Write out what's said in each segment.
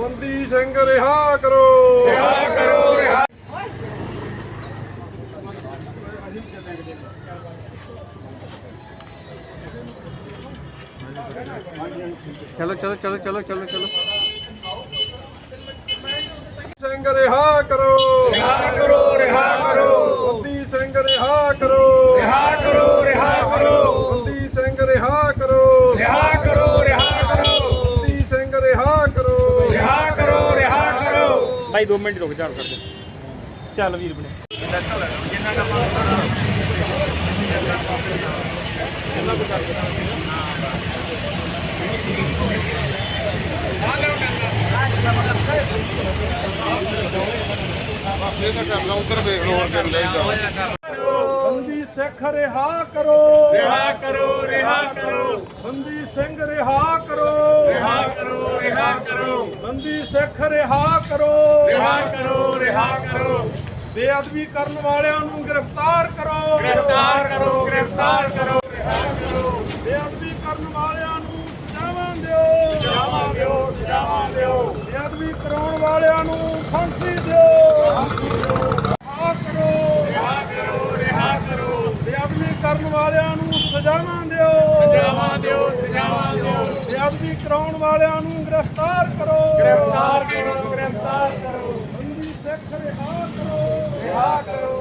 ਬੰਦੀ ਸਿੰਘ ਰਿਹਾ ਕਰੋ। ਰਿਹਾ ਕਰੋ ਰਿਹਾ ਚਲੋ ਚਲੋ ਚਲੋ ਚਲੋ ਚਲੋ ਚਲੋ। ਸਿੰਘ ਰਿਹਾ ਕਰੋ। ਰਿਹਾ ਕਰੋ ਰਿਹਾ ਕਰੋ। ਬੰਦੀ ਸਿੰਘ ਰਿਹਾ ਕਰੋ। ਰਿਹਾ ਕਰੋ ਰਿਹਾ ਕਰੋ। ਬੰਦੀ ਸਿੰਘ ਰਿਹਾ ਕਰੋ। ਭਾਈ 2 ਮਿੰਟ ਰੁਕ ਜਾ ਕਰ ਦੇ ਚੱਲ ਵੀਰ ਬਣੇ। ਬੰਦੀ ਸਿੱਖ ਰਿਹਾ ਕਰੋ। ਰਿਹਾ ਕਰੋ ਰਿਹਾ ਕਰੋ। ਬੰਦੀ ਸਿੰਘ ਰਿਹਾ ਕਰੋ। ਰਿਹਾ ਕਰੋ ਰਿਹਾ ਕਰੋ। ਬੰਦੀ ਸਿੱਖ ਰਿਹਾ ਕਰੋ। ਰਿਹਾ ਕਰੋ ਰਿਹਾ ਕਰੋ। ਬੇਅਦਬੀ ਕਰਨ ਵਾਲਿਆਂ ਨੂੰ ਗ੍ਰਿਫਤਾਰ ਕਰੋ। ਗ੍ਰਿਫਤਾਰ ਕਰੋ ਗ੍ਰਿਫਤਾਰ ਕਰੋ। ਬੇਅਦਬੀ ਕਰਨ ਵਾਲਿਆਂ ਨੂੰ ਸਜ਼ਾਵਾਂ ਦਿਓ। ਸਜ਼ਾਵਾਂ ਦਿਓ ਸਜ਼ਾਵਾਂ ਦਿਓ। ਬੇਅਦਬੀ ਕਰਾਉਣ ਵਾਲਿਆਂ ਨੂੰ ਫਾਂਸੀ ਦਿਓ। ਫਾਂਸੀ ਦਿਓ ਰਿਹਾ ਕਰੋ ਰਿਹਾ ਕਰੋ ਰਿਹਾ ਕਰੋ ਬੇਅਦਬੀ ਕਰਨ ਵਾਲਿਆਂ ਨੂੰ ਸਜ਼ਾਵਾਂ ਦਿਓ। ਸਜ਼ਾਵਾਂ ਦਿਓ ਸਜ਼ਾਵਾਂ ਦਿਓ। ਬੇਅਦਬੀ ਕਰਾਉਣ ਵਾਲਿਆਂ ਨੂੰ ਗ੍ਰਿਫਤਾਰ ਕਰੋ। ਗ੍ਰਿਫਤਾਰ ਕਰੋ ਗ੍ਰਿਫਤਾਰ ਕਰੋ। ਬੰਦੀ ਸਿੱਖ ਰਿਹਾ ਕਰੋ। ਰਿਹਾ ਕਰੋ।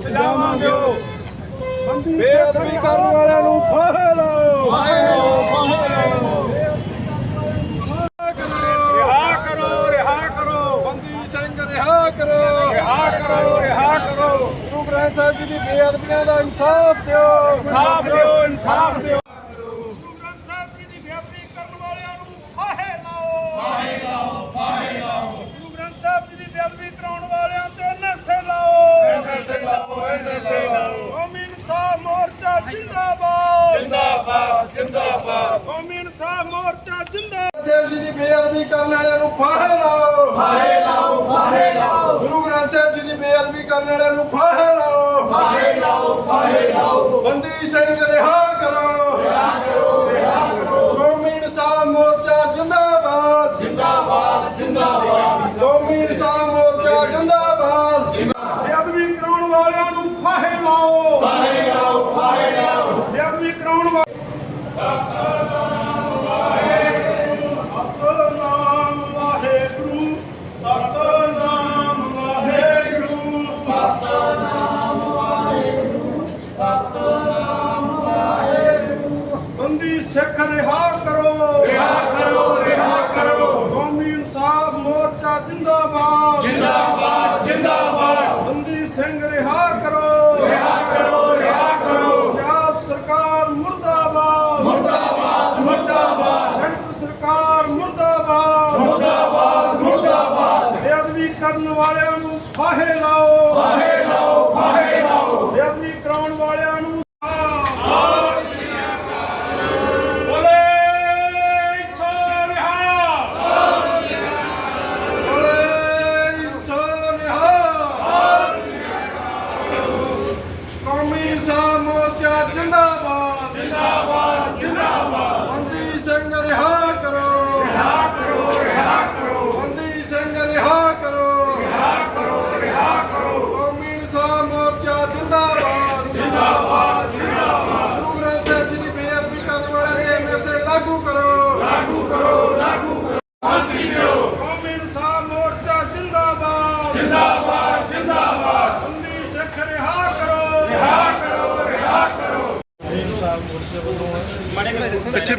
ਸਜ਼ਾਵਾਂ ਦਿਓ ਸਜ਼ਾਵਾਂ ਦਿਓ ਬੇਅਦਬੀ ਕਰਨ ਵਾਲਿਆਂ ਨੂੰ ਫਾਹੇ ਲਾਓ ਫਾਹੇ ਲਾਓ ਫਾਹੇ ਲਾਓ। ਰਿਹਾ ਕਰੋ ਰਿਹਾ ਕਰੋ। ਬੰਦੀ ਸਿੰਘ ਰਿਹਾ ਕਰੋ। ਰਿਹਾ ਕਰੋ ਰਿਹਾ ਕਰੋ। ਗੁਰੂ ਗ੍ਰੰਥ ਸਾਹਿਬ ਜੀ ਦੀ ਬੇਅਦਬੀਆਂ ਦਾ ਇਨਸਾਫ ਦਿਓ। ਇਨਸਾਫ ਦਿਓ ਇਨਸਾਫ ਦਿਓ। ਲਾਓ ਫਾਹੇ ਲਾਓ ਫਾਹੇ ਲਾਓ ਬੰਦੀ ਸਿੰਘ ਰਿਹਾ ਕਰੋ ਰਿਹਾ ਕਰੋ। ਸਿੰਘ ਰਿਹਾ ਕਰੋ। ਰਿਹਾ ਕਰੋ ਰਿਹਾ ਕਰੋ ਪੰਜਾਬ ਸਰਕਾਰ ਮੁਰਦਾਬਾਦ ਮੁਰਦਾਬਾਦ ਮੁਰਦਾਬਾਦ। ਸੈਂਟਰ ਸਰਕਾਰ ਮੁਰਦਾਬਾਦ। ਮੁਰਦਾਬਾਦ ਮੁਰਦਾਬਾਦ। ਬੇਅਦਬੀ ਕਰਨ ਵਾਲਿਆਂ ਨੂੰ ਫਾਹੇ ਲਾਓ।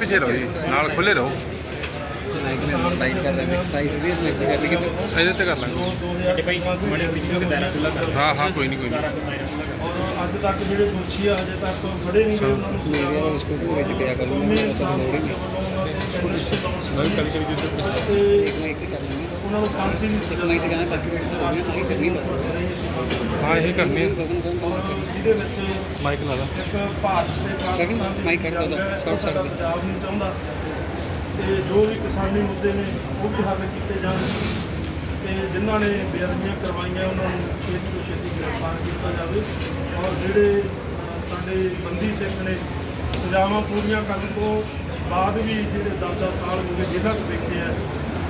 ਪਿੱਛੇ ਰਹੋ ਜੀ ਨਾਲ ਖੁੱਲੇ ਰਹੋ। ਕਰ ਕਰ ਇਹਦੇ ਤੇ ਕਰ ਲਾਂਗੇ। ਤੇ ਭਾਈ ਮੜੇ ਪਿੱਛੇ ਨੂੰ ਦਾਇਰਾ ਖੁੱਲਾ ਕਰ ਹਾਂ ਹਾਂ ਕੋਈ ਨਹੀਂ ਕੋਈ ਨਹੀਂ ਅੱਜ ਤੱਕ ਜਿਹੜੇ ਦੋਸ਼ੀ ਆ ਅਜੇ ਤੱਕ ਫੜੇ ਨਹੀਂ ਗਏ ਉਹਨਾਂ ਨੂੰ। ਮੇਰੇ ਸਕੂਟਰ ਵਿੱਚ ਪਿਆ ਕਰੂੰਗਾ ਨੂੰ ਲੋੜ ਹੀ ਨਹੀਂ ਪੁਲਿਸ ਮੈਂ ਕਲੀ ਕਲੀ ਜਿੱਦ ਇੱਕ ਨਾ ਇੱਕ ਕਰ ਲੈਂਗੇ ਉਹਨਾਂ ਨੂੰ ਫਾਂਸੀ ਦੀ ਇੱਕ ਨਾ ਇੱਕ ਕਹਿੰਦਾ ਬਾਕੀ ਤਾਂ ਕਰਨੀ ਬਸ। ਹਾਂ ਇਹ ਕਰਨੀ ਹੈ ਜਿਹਦੇ ਵਿੱਚ ਮਾਈਕ ਲਾ ਲਾ। ਇੱਕ ਭਾਰਤ ਤੇ ਪਾਕਿਸਤਾਨ ਦੀ ਮਾਈਕ ਜੰਗ ਹੈ, ਸ਼ਾਰਟ ਸ਼ਾਰਟ ਉਹ ਪੰਜਾਬ ਨਹੀਂ ਚਾਹੁੰਦਾ ਤੇ ਜੋ ਵੀ ਕਿਸਾਨੀ ਮੁੱਦੇ ਨੇ ਉਹ ਵੀ ਹੱਲ ਕੀਤੇ ਜਾਣ। ਤੇ ਜਿਨ੍ਹਾਂ ਨੇ ਬੇਅਦਬੀਆਂ ਕਰਵਾਈਆਂ ਉਹਨਾਂ ਨੂੰ ਛੇਤੀ ਤੋਂ ਛੇਤੀ ਗ੍ਰਿਫਤਾਰ ਕੀਤਾ ਜਾਵੇ। ਔਰ ਜਿਹੜੇ ਸਾਡੇ ਬੰਦੀ ਸਿੱਖ ਨੇ ਸਜ਼ਾਵਾਂ ਪੂਰੀਆਂ ਕਰਨ ਤੋਂ ਬਾਅਦ ਵੀ ਜਿਹੜੇ 10-10 ਸਾਲ ਹੋ ਗਏ ਜੇਲ੍ਹਾਂ 'ਚ ਬੈਠੇ ਆ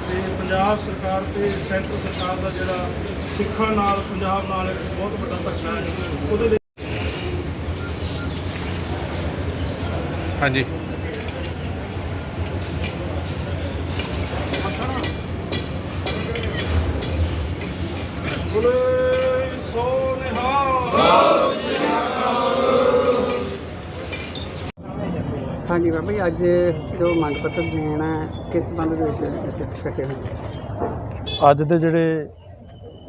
ਤੇ ਪੰਜਾਬ ਸਰਕਾਰ ਤੇ ਸੈਂਟਰ ਸਰਕਾਰ ਦਾ ਜਿਹੜਾ ਸਿੱਖਾਂ ਨਾਲ ਪੰਜਾਬ ਨਾਲ ਇੱਕ ਬਹੁਤ ਵੱਡਾ ਧੱਕਾ ਹੈ ਉਹਦੇ ਹਾਂਜੀ। ਬੋਲੇ ਸੋ ਨਿਹਾਲ। ਹਾਂਜੀ ਬਾਬਾ ਜੀ ਅੱਜ ਜੋ ਮੰਗ ਪੱਤਰ ਦੇਣਾ ਕਿਸ ਸੰਬੰਧ ਦੇ ਵਿੱਚ ਇਕੱਠੇ ਹੋਏ ਅੱਜ ਦੇ ਜਿਹੜੇ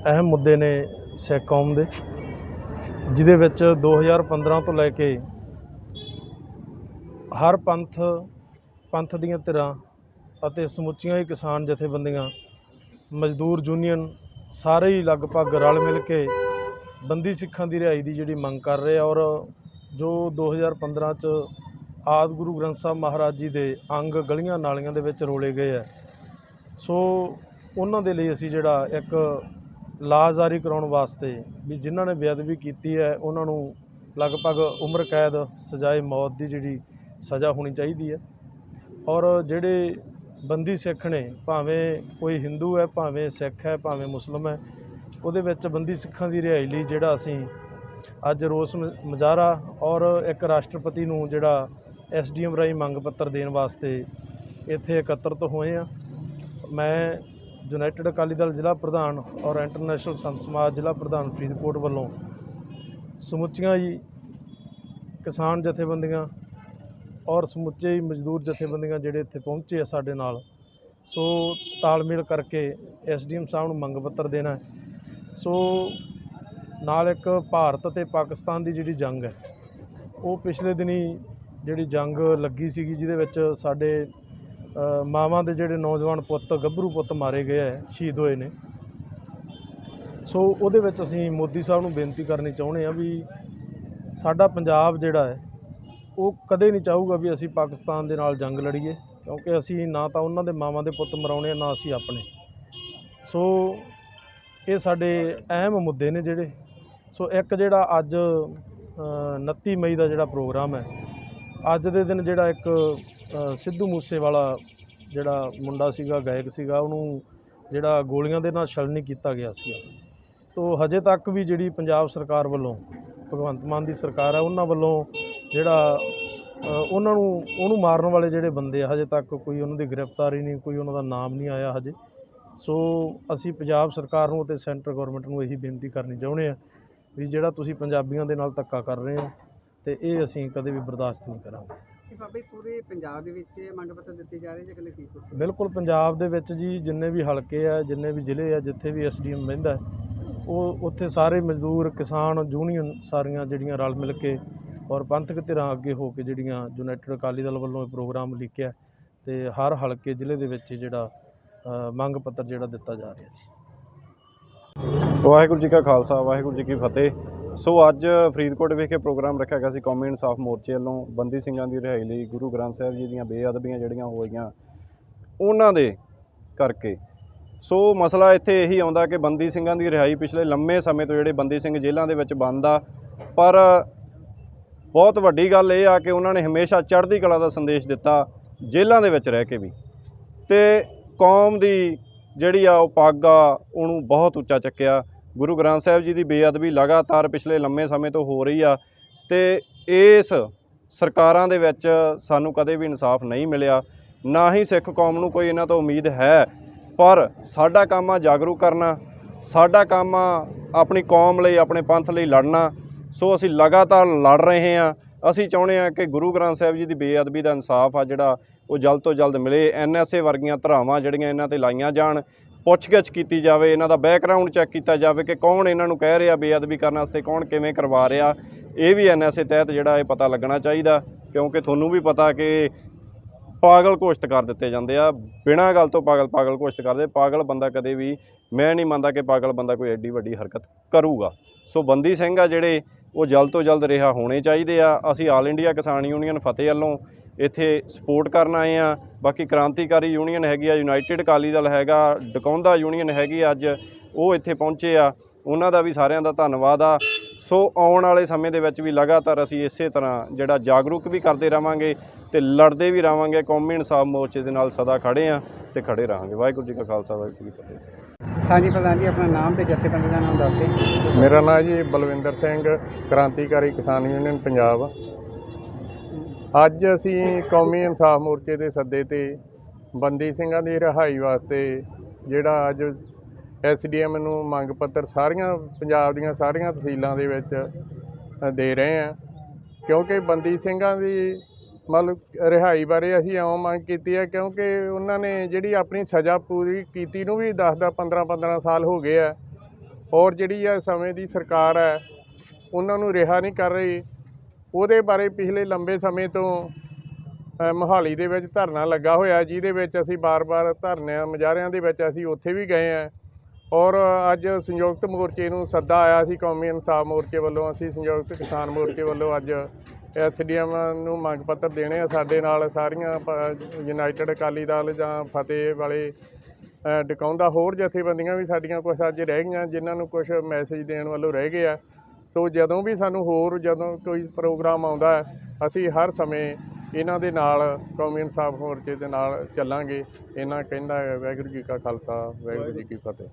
ਅਹਿਮ ਮੁੱਦੇ ਨੇ ਸਿੱਖ ਕੌਮ ਦੇ ਜਿਹਦੇ ਵਿੱਚ 2015 ਤੋਂ ਲੈ ਕੇ ਹਰ ਪੰਥ ਪੰਥ ਦੀਆਂ ਧਿਰਾਂ ਅਤੇ ਸਮੁੱਚੀਆਂ ਹੀ ਕਿਸਾਨ ਜਥੇਬੰਦੀਆਂ, ਮਜ਼ਦੂਰ ਯੂਨੀਅਨ ਸਾਰੇ ਹੀ ਲਗਭਗ ਰਲ ਮਿਲ ਕੇ ਬੰਦੀ ਸਿੱਖਾਂ ਦੀ ਰਿਹਾਈ ਦੀ ਜਿਹੜੀ ਮੰਗ ਕਰ ਰਹੇ ਔਰ ਜੋ 2015 ਚ ਆਦਿ ਗੁਰੂ ਗ੍ਰੰਥ ਸਾਹਿਬ ਮਹਾਰਾਜ ਜੀ ਦੇ ਅੰਗ ਗਲੀਆਂ ਨਾਲੀਆਂ ਦੇ ਵਿੱਚ ਰੋਲੇ ਗਏ ਆ। ਸੋ ਉਹਨਾਂ ਦੇ ਲਈ ਅਸੀਂ ਜਿਹੜਾ ਇੱਕ ਲਾ ਜਾਰੀ ਕਰਾਉਣ ਵਾਸਤੇ ਵੀ ਜਿਨ੍ਹਾਂ ਨੇ ਬੇਅਦਬੀ ਕੀਤੀ ਹੈ, ਉਹਨਾਂ ਨੂੰ ਲਗਭਗ ਉਮਰ ਕੈਦ, ਸਜ਼ਾਏ ਮੌਤ ਦੀ ਜਿਹੜੀ ਸਜ਼ਾ ਹੋਣੀ ਚਾਹੀਦੀ ਹੈ। ਔਰ ਜਿਹੜੇ ਬੰਦੀ ਸਿੱਖ ਨੇ, ਭਾਵੇਂ ਕੋਈ ਹਿੰਦੂ ਹੈ, ਭਾਵੇਂ ਸਿੱਖ ਹੈ, ਭਾਵੇਂ ਮੁਸਲਮ ਹੈ, ਉਹਦੇ ਵਿੱਚ ਬੰਦੀ ਸਿੱਖਾਂ ਦੀ ਰਿਹਾਈ ਲਈ ਜਿਹੜਾ ਅਸੀਂ ਅੱਜ ਰੋਸ ਮ- ਮੁਜ਼ਾਹਰਾ ਔਰ ਇੱਕ ਰਾਸ਼ਟਰਪਤੀ ਨੂੰ ਜਿਹੜਾ ਐਸਡੀਐਮ ਰਾਹੀਂ ਮੰਗ ਪੱਤਰ ਦੇਣ ਵਾਸਤੇ ਇੱਥੇ ਇਕੱਤਰਤ ਹੋਏ ਆ ਮੈਂ ਯੂਨਾਈਟਿਡ ਅਕਾਲੀ ਦਲ ਜ਼ਿਲ੍ਹਾ ਪ੍ਰਧਾਨ ਔਰ ਇੰਟਰਨੈਸ਼ਨਲ ਸੰਤ ਸਮਾਜ ਜ਼ਿਲ੍ਹਾ ਪ੍ਰਧਾਨ ਫਰੀਦਕੋਟ ਵੱਲੋਂ ਸਮੁੱਚੀਆਂ ਹੀ ਕਿਸਾਨ ਜਥੇਬੰਦੀਆਂ ਔਰ ਸਮੁੱਚੇ ਹੀ ਮਜ਼ਦੂਰ ਜਥੇਬੰਦੀਆਂ ਜਿਹੜੇ ਇੱਥੇ ਪਹੁੰਚੇ ਆ ਸਾਡੇ ਨਾਲ। ਸੋ ਤਾਲਮੇਲ ਕਰਕੇ ਐਸਡੀਐਮ ਸਾਹਿਬ ਨੂੰ ਮੰਗ ਪੱਤਰ ਦੇਣਾ ਸੋ ਨਾਲ ਇੱਕ ਭਾਰਤ ਅਤੇ ਪਾਕਿਸਤਾਨ ਦੀ ਜਿਹੜੀ ਜੰਗ ਹੈ, ਉਹ ਪਿਛਲੇ ਦਿਨੀ ਜਿਹੜੀ ਜੰਗ ਲੱਗੀ ਸੀਗੀ, ਜਿਹਦੇ ਵਿੱਚ ਸਾਡੇ ਮਾਵਾਂ ਦੇ ਜਿਹੜੇ ਨੌਜਵਾਨ ਪੁੱਤ, ਗੱਭਰੂ ਪੁੱਤ ਮਾਰੇ ਗਏ ਹੈ ਸ਼ਹੀਦ ਹੋਏ ਨੇ। ਸੋ ਉਹਦੇ ਵਿੱਚ ਅਸੀਂ ਮੋਦੀ ਸਾਹਿਬ ਨੂੰ ਬੇਨਤੀ ਕਰਨੀ ਚਾਹੁੰਦੇ ਆ ਵੀ ਸਾਡਾ ਪੰਜਾਬ ਜਿਹੜਾ ਹੈ ਉਹ ਕਦੇ ਨਹੀਂ ਚਾਹੂਗਾ ਵੀ ਅਸੀਂ ਪਾਕਿਸਤਾਨ ਦੇ ਨਾਲ ਜੰਗ ਲੜੀਏ ਕਿਉਂਕਿ ਅਸੀਂ ਨਾ ਤਾਂ ਉਹਨਾਂ ਦੇ ਮਾਵਾਂ ਦੇ ਪੁੱਤ ਮਰਾਉਣੇ ਆ ਨਾ ਅਸੀਂ ਆਪਣੇ। ਸੋ ਇਹ ਸਾਡੇ ਅਹਿਮ ਮੁੱਦੇ ਨੇ ਜਿਹੜੇ। ਸੋ ਇੱਕ ਜਿਹੜਾ ਅੱਜ ਅ, 29 ਮਈ ਦਾ ਜਿਹੜਾ ਪ੍ਰੋਗਰਾਮ ਹੈ ਅੱਜ ਦੇ ਦਿਨ ਜਿਹੜਾ ਇੱਕ ਸਿੱਧੂ ਮੂਸੇਵਾਲਾ ਜਿਹੜਾ ਮੁੰਡਾ ਸੀਗਾ ਗਾਇਕ ਸੀਗਾ ਉਹਨੂੰ ਜਿਹੜਾ ਗੋਲੀਆਂ ਦੇ ਨਾਲ ਛਲਣੀ ਕੀਤਾ ਗਿਆ ਸੀਗਾ। ਤੋ ਹਜੇ ਤੱਕ ਵੀ ਜਿਹੜੀ ਪੰਜਾਬ ਸਰਕਾਰ ਵੱਲੋਂ ਭਗਵੰਤ ਮਾਨ ਦੀ ਸਰਕਾਰ ਹੈ ਉਹਨਾਂ ਵੱਲੋਂ ਜਿਹੜਾ ਉਹਨਾਂ ਨੂੰ ਉਹਨੂੰ ਮਾਰਨ ਵਾਲੇ ਜਿਹੜੇ ਬੰਦੇ ਆ ਹਜੇ ਤੱਕ ਕੋਈ ਉਹਨਾਂ ਦੀ ਗ੍ਰਿਫਤਾਰੀ ਨਹੀਂ ਕੋਈ ਉਹਨਾਂ ਦਾ ਨਾਮ ਨਹੀਂ ਆਇਆ ਹਜੇ। ਸੋ ਅਸੀਂ ਪੰਜਾਬ ਸਰਕਾਰ ਨੂੰ ਅਤੇ ਸੈਂਟਰ ਗਵਰਨਮੈਂਟ ਨੂੰ ਇਹੀ ਬੇਨਤੀ ਕਰਨੀ ਚਾਹੁੰਦੇ ਆ ਵੀ ਜਿਹੜਾ ਤੁਸੀਂ ਪੰਜਾਬੀਆਂ ਦੇ ਨਾਲ ਧੱਕਾ ਕਰ ਰਹੇ ਹੋ ਤੇ ਇਹ ਅਸੀਂ ਕਦੇ ਵੀ ਬਰਦਾਸ਼ਤ ਨਹੀਂ ਕਰਾਂਗੇ। ਬਾਬਾ ਪੂਰੇ ਪੰਜਾਬ ਦੇ ਵਿੱਚ ਮੰਗ ਪੱਤਰ ਦਿੱਤੇ ਜਾ ਰਹੇ ਜਾਂ ਇਕੱਲੇ ਕੀ ਬਿਲਕੁਲ ਪੰਜਾਬ ਦੇ ਵਿੱਚ ਜੀ ਜਿੰਨੇ ਵੀ ਹਲਕੇ ਆ ਜਿੰਨੇ ਵੀ ਜ਼ਿਲ੍ਹੇ ਆ ਜਿੱਥੇ ਵੀ ਐਸਡੀਐਮ ਬਹਿੰਦਾ ਹੈ, ਉਹ ਉੱਥੇ ਸਾਰੇ ਮਜ਼ਦੂਰ ਕਿਸਾਨ ਯੂਨੀਅਨ ਸਾਰੀਆਂ ਜਿਹੜੀਆਂ ਰਲ ਮਿਲ ਕੇ ਔਰ ਪੰਥਕ ਧਿਰਾਂ ਅੱਗੇ ਹੋ ਕੇ ਜਿਹੜੀਆਂ ਯੂਨਾਈਟਿਡ ਅਕਾਲੀ ਦਲ ਵੱਲੋਂ ਇਹ ਪ੍ਰੋਗਰਾਮ ਲਿਖਿਆ ਤੇ ਹਰ ਹਲਕੇ ਜ਼ਿਲ੍ਹੇ ਦੇ ਵਿੱਚ ਜਿਹੜਾ ਮੰਗ ਪੱਤਰ ਜਿਹੜਾ ਦਿੱਤਾ ਜਾ ਰਿਹਾ ਸੀ। ਵਾਹਿਗੁਰੂ ਜੀ ਕਾ ਖਾਲਸਾ, ਵਾਹਿਗੁਰੂ ਜੀ ਕੀ ਫਤਿਹ। ਸੋ ਅੱਜ ਫਰੀਦਕੋਟ ਵਿਖੇ ਪ੍ਰੋਗਰਾਮ ਰੱਖਿਆ ਗਿਆ ਸੀ ਕੌਮੀ ਇਨਸਾਫ ਮੋਰਚੇ ਵੱਲੋਂ। ਬੰਦੀ ਸਿੰਘਾਂ ਦੀ ਰਿਹਾਈ ਲਈ ਗੁਰੂ ਗ੍ਰੰਥ ਸਾਹਿਬ ਜੀ ਦੀਆਂ ਬੇਅਦਬੀਆਂ ਜਿਹੜੀਆਂ ਹੋਈਆਂ ਉਹਨਾਂ ਦੇ ਕਰਕੇ। ਸੋ ਮਸਲਾ ਇੱਥੇ ਇਹੀ ਆਉਂਦਾ ਕਿ ਬੰਦੀ ਸਿੰਘਾਂ ਦੀ ਰਿਹਾਈ ਪਿਛਲੇ ਲੰਮੇ ਸਮੇਂ ਤੋਂ ਜਿਹੜੇ ਬੰਦੀ ਸਿੰਘ ਜੇਲ੍ਹਾਂ ਦੇ ਵਿੱਚ ਬੰਦ ਆ, ਪਰ ਬਹੁਤ ਵੱਡੀ ਗੱਲ ਇਹ ਆ ਕਿ ਉਹਨਾਂ ਨੇ ਹਮੇਸ਼ਾ ਚੜ੍ਹਦੀ ਕਲਾ ਦਾ ਸੰਦੇਸ਼ ਦਿੱਤਾ, ਜੇਲ੍ਹਾਂ ਦੇ ਵਿੱਚ ਰਹਿ ਕੇ ਵੀ। ਤੇ ਕੌਮ ਦੀ ਜਿਹੜੀ ਆ ਉਹ ਪੱਗ ਆ, ਉਹਨੂੰ ਬਹੁਤ ਉੱਚਾ ਚੱਕਿਆ। ਗੁਰੂ ਗ੍ਰੰਥ ਸਾਹਿਬ ਜੀ ਦੀ ਬੇਅਦਬੀ ਲਗਾਤਾਰ ਪਿਛਲੇ ਲੰਮੇ ਸਮੇਂ ਤੋਂ ਹੋ ਰਹੀ ਆ ਤੇ ਇਸ ਸਰਕਾਰਾਂ ਦੇ ਵਿੱਚ ਸਾਨੂੰ ਕਦੇ ਵੀ ਇਨਸਾਫ ਨਹੀਂ ਮਿਲਿਆ। ਨਾ ਹੀ ਸਿੱਖ ਕੌਮ ਨੂੰ ਕੋਈ ਇਹਨਾਂ ਤੋਂ ਉਮੀਦ ਹੈ, ਪਰ ਸਾਡਾ ਕੰਮ ਆ ਜਾਗਰੂਕ ਕਰਨਾ, ਸਾਡਾ ਕੰਮ ਆ ਆਪਣੀ ਕੌਮ ਲਈ, ਆਪਣੇ ਪੰਥ ਲਈ ਲੜਨਾ ਸੋ ਅਸੀਂ ਲਗਾਤਾਰ ਲੜ ਰਹੇ ਹਾਂ। ਅਸੀਂ ਚਾਹੁੰਦੇ ਹਾਂ ਕਿ ਗੁਰੂ ਗ੍ਰੰਥ ਸਾਹਿਬ ਜੀ ਦੀ ਬੇਅਦਬੀ ਦਾ ਇਨਸਾਫ ਆ ਜਿਹੜਾ ਉਹ ਜਲਦ ਤੋਂ ਜਲਦ ਮਿਲੇ। ਐਨਐਸਏ ਵਰਗੀਆਂ ਧਰਾਵਾਂ ਜਿਹੜੀਆਂ ਇਹਨਾਂ ਤੇ ਲਾਈਆਂ ਜਾਣ, ਪੁੱਛਗਿੱਛ ਕੀਤੀ ਜਾਵੇ, ਇਹਨਾਂ ਦਾ ਬੈਕਗ੍ਰਾਉਂਡ ਚੈੱਕ ਕੀਤਾ ਜਾਵੇ ਕਿ ਕੌਣ ਇਹਨਾਂ ਨੂੰ ਕਹਿ ਰਿਹਾ ਬੇਅਦਬੀ ਕਰਨ ਵਾਸਤੇ, ਕੌਣ ਕਿਵੇਂ ਕਰਵਾ ਰਿਹਾ, ਇਹ ਵੀ ਐਨਐਸਏ ਤਹਿਤ ਜਿਹੜਾ ਇਹ ਪਤਾ ਲੱਗਣਾ ਚਾਹੀਦਾ। ਕਿਉਂਕਿ ਤੁਹਾਨੂੰ ਵੀ ਪਤਾ ਕਿ ਪਾਗਲ ਘੋਸ਼ਿਤ ਕਰ ਦਿੱਤੇ ਜਾਂਦੇ ਆ। ਬਿਨਾਂ ਗੱਲ ਤੋਂ ਪਾਗਲ ਪਾਗਲ ਘੋਸ਼ਿਤ ਕਰਦੇ। ਪਾਗਲ ਬੰਦਾ ਕਦੇ ਵੀ, ਮੈਂ ਨਹੀਂ ਮੰਨਦਾ ਕਿ ਪਾਗਲ ਬੰਦਾ ਕੋਈ ਐਡੀ ਵੱਡੀ ਹਰਕਤ ਕਰੂਗਾ। ਸੋ ਬੰਦੀ ਸਿੰਘ ਆ ਜਿਹੜੇ ਉਹ ਜਲਦ ਤੋਂ ਜਲਦ ਰਿਹਾ ਹੋਣੇ ਚਾਹੀਦੇ ਆ। ਅਸੀਂ ਆਲ ਇੰਡੀਆ ਕਿਸਾਨ ਯੂਨੀਅਨ ਫਤਿਹ ਵੱਲੋਂ ਇੱਥੇ ਸਪੋਰਟ ਕਰਨ ਆਏ ਆ। ਬਾਕੀ ਕ੍ਰਾਂਤੀਕਾਰੀ ਯੂਨੀਅਨ ਹੈਗੀ ਆ ਯੂਨਾਈਟਿਡ ਅਕਾਲੀ ਦਲ ਹੈਗਾ, ਡਕੌਂਦਾ ਯੂਨੀਅਨ ਹੈਗੀ ਅੱਜ, ਉਹ ਇੱਥੇ ਪਹੁੰਚੇ ਆ। ਉਹਨਾਂ ਦਾ ਵੀ ਸਾਰਿਆਂ ਦਾ ਧੰਨਵਾਦ ਆ। ਸੋ ਆਉਣ ਵਾਲੇ ਸਮੇਂ ਦੇ ਵਿੱਚ ਵੀ ਲਗਾਤਾਰ ਅਸੀਂ ਇਸੇ ਤਰ੍ਹਾਂ ਜਿਹੜਾ ਜਾਗਰੂਕ ਵੀ ਕਰਦੇ ਰਵਾਂਗੇ ਤੇ ਲੜਦੇ ਵੀ ਰਵਾਂਗੇ ਕੌਮੀ ਇਨਸਾਫ ਮੋਰਚੇ ਦੇ ਨਾਲ ਸਦਾ ਖੜੇ ਆ ਤੇ ਖੜੇ ਰਹਾਂਗੇ। ਵਾਹਿਗੁਰੂ ਜੀ ਕਾ ਖਾਲਸਾ, ਵਾਹਿਗੁਰੂ ਜੀ ਕੀ ਫਤਿਹ। ਹਾਂਜੀ ਪ੍ਰਧਾਨ ਜੀ, ਆਪਣਾ ਨਾਮ ਤੇ ਜਥੇਬੰਦੀ ਦਾ ਨਾਮ ਦੱਸ ਦਿਓ। ਮੇਰਾ ਨਾਮ ਜੀ ਬਲਵਿੰਦਰ ਸਿੰਘ, ਕ੍ਰਾਂਤੀਕਾਰੀ ਕਿਸਾਨ ਯੂਨੀਅਨ ਪੰਜਾਬ। ਅੱਜ ਅਸੀਂ ਕੌਮੀ ਇਨਸਾਫ ਮੋਰਚੇ ਦੇ ਸੱਦੇ ਤੇ ਬੰਦੀ ਸਿੰਘਾਂ ਦੀ ਰਿਹਾਈ ਵਾਸਤੇ ਜਿਹੜਾ ਅੱਜ ਐਸਡੀਐਮ ਨੂੰ ਮੰਗ ਪੱਤਰ ਸਾਰੀਆਂ ਪੰਜਾਬ ਦੀਆਂ ਸਾਰੀਆਂ ਤਹਿਸੀਲਾਂ ਦੇ ਵਿੱਚ ਦੇ ਰਹੇ ਆ ਕਿਉਂਕਿ ਬੰਦੀ ਸਿੰਘਾਂ ਦੀ ਮਤਲਬ ਰਿਹਾਈ ਬਾਰੇ ਅਸੀਂ ਇਉਂ ਮੰਗ ਕੀਤੀ ਹੈ, ਕਿਉਂਕਿ ਉਹਨਾਂ ਨੇ ਜਿਹੜੀ ਆਪਣੀ ਸਜ਼ਾ ਪੂਰੀ ਕੀਤੀ ਨੂੰ ਵੀ 10 10 15 15 ਸਾਲ ਹੋ ਗਏ ਆ। ਔਰ ਜਿਹੜੀ ਆ ਸਮੇਂ ਦੀ ਸਰਕਾਰ ਹੈ, ਉਹਨਾਂ ਨੂੰ ਰਿਹਾ ਨਹੀਂ ਕਰ ਰਹੀ। ਉਹਦੇ ਬਾਰੇ ਪਿਛਲੇ ਲੰਬੇ ਸਮੇਂ ਤੋਂ ਮੋਹਾਲੀ ਦੇ ਵਿੱਚ ਧਰਨਾ ਲੱਗਾ ਹੋਇਆ, ਜਿਹਦੇ ਵਿੱਚ ਅਸੀਂ ਬਾਰ-ਬਾਰ ਧਰਨਿਆਂ ਮੁਜ਼ਾਹਰਿਆਂ ਦੇ ਵਿੱਚ ਅਸੀਂ ਉੱਥੇ ਵੀ ਗਏ ਆ। ਔਰ ਅੱਜ ਸੰਯੁਕਤ ਮੋਰਚੇ ਨੂੰ ਸੱਦਾ ਆਇਆ ਸੀ, ਕੌਮੀ ਇਨਸਾਫ ਮੋਰਚੇ ਵੱਲੋਂ, ਅਸੀਂ ਸੰਯੁਕਤ ਕਿਸਾਨ ਮੋਰਚੇ ਵੱਲੋਂ ਅੱਜ ਐਸਡੀਐਮ ਨੂੰ ਮੰਗ ਪੱਤਰ ਦੇਣੇ ਆ ਸਾਡੇ ਨਾਲ ਸਾਰੀਆਂ ਪ- ਯੂਨਾਈਟਿਡ ਅਕਾਲੀ ਦਲ ਜਾਂ ਫਤਿਹ ਵਾਲੇ ਡਕਾਉਂਦਾ ਹੋਰ ਜਥੇਬੰਦੀਆਂ ਵੀ ਸਾਡੀਆਂ ਕੁਝ ਅੱਜ ਰਹਿ ਗਈਆਂ ਜਿਨ੍ਹਾਂ ਨੂੰ ਕੁਝ ਮੈਸੇਜ ਦੇਣ ਵੱਲੋਂ ਰਹਿ ਗਏ ਆ। ਸੋ ਜਦੋਂ ਵੀ ਸਾਨੂੰ ਹੋਰ ਜਦੋਂ ਕੋਈ ਪ੍ਰੋਗਰਾਮ ਆਉਂਦਾ ਹੈ, ਅਸੀਂ ਹਰ ਸਮੇਂ ਇਹਨਾਂ ਦੇ ਨਾਲ ਕੌਮੀ ਇਨਸਾਫ ਮੋਰਚੇ ਦੇ ਨਾਲ ਚੱਲਾਂਗੇ। ਇਹਨਾਂ ਕਹਿੰਦਾ ਵਾਹਿਗੁਰੂ ਜੀ ਕਾ ਖਾਲਸਾ ਵਾਹਿਗੁਰੂ ਜੀ ਕੀ ਫਤਿਹ।